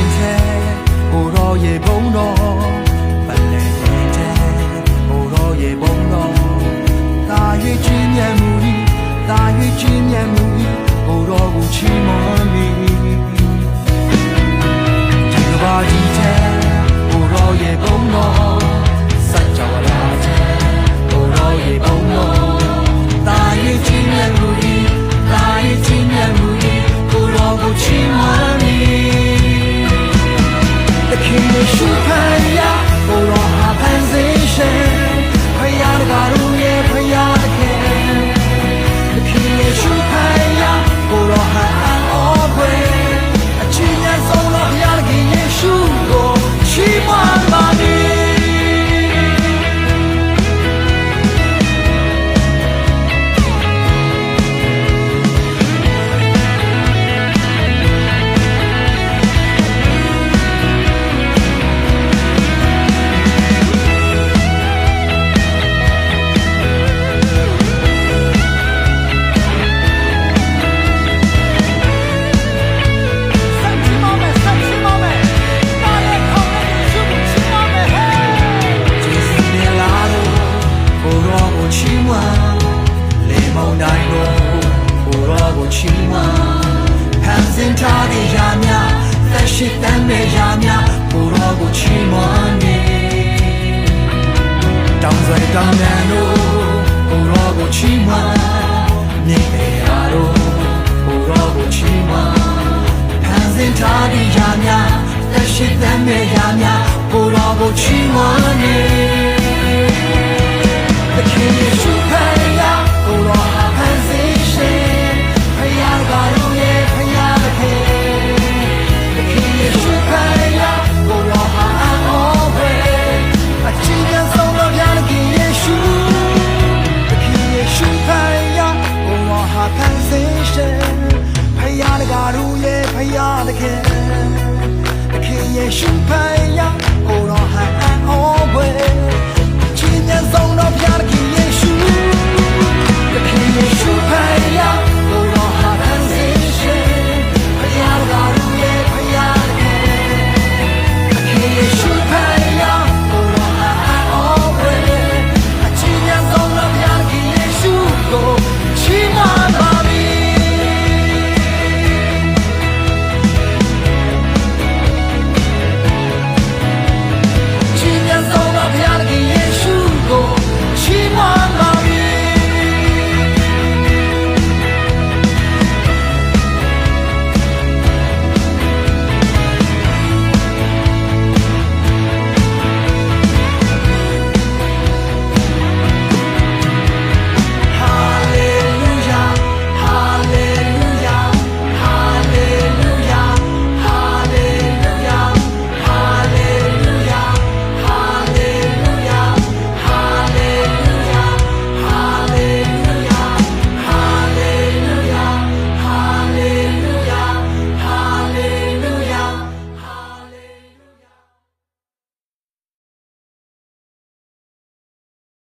ရင်ချဲဟိုတော့ရေဘုံတော့ပလဲရင်ချဲဟိုတော့ရေဘုံတော့တာရွေးချင်းမြန်မူဤတာရွေးချင်းမြန်မူဤဟိုတော့ကိုချီးမွမ်းမီ ရှိတမ်းမဲ့ရာများဘုရားကိုချီးမွမ်းနေတောင်စွဲတောင်တန်တို့ဘုရားကိုချီးမွမ်းနေပေရာတို့ဘုရားကိုချီးမွမ်းဖန်ဆင်းထားသည့်ရာများလက်ရှိတမ်းမဲ့ရာများဘုရားကိုချီးမွမ်းနေ The king is your 数太阳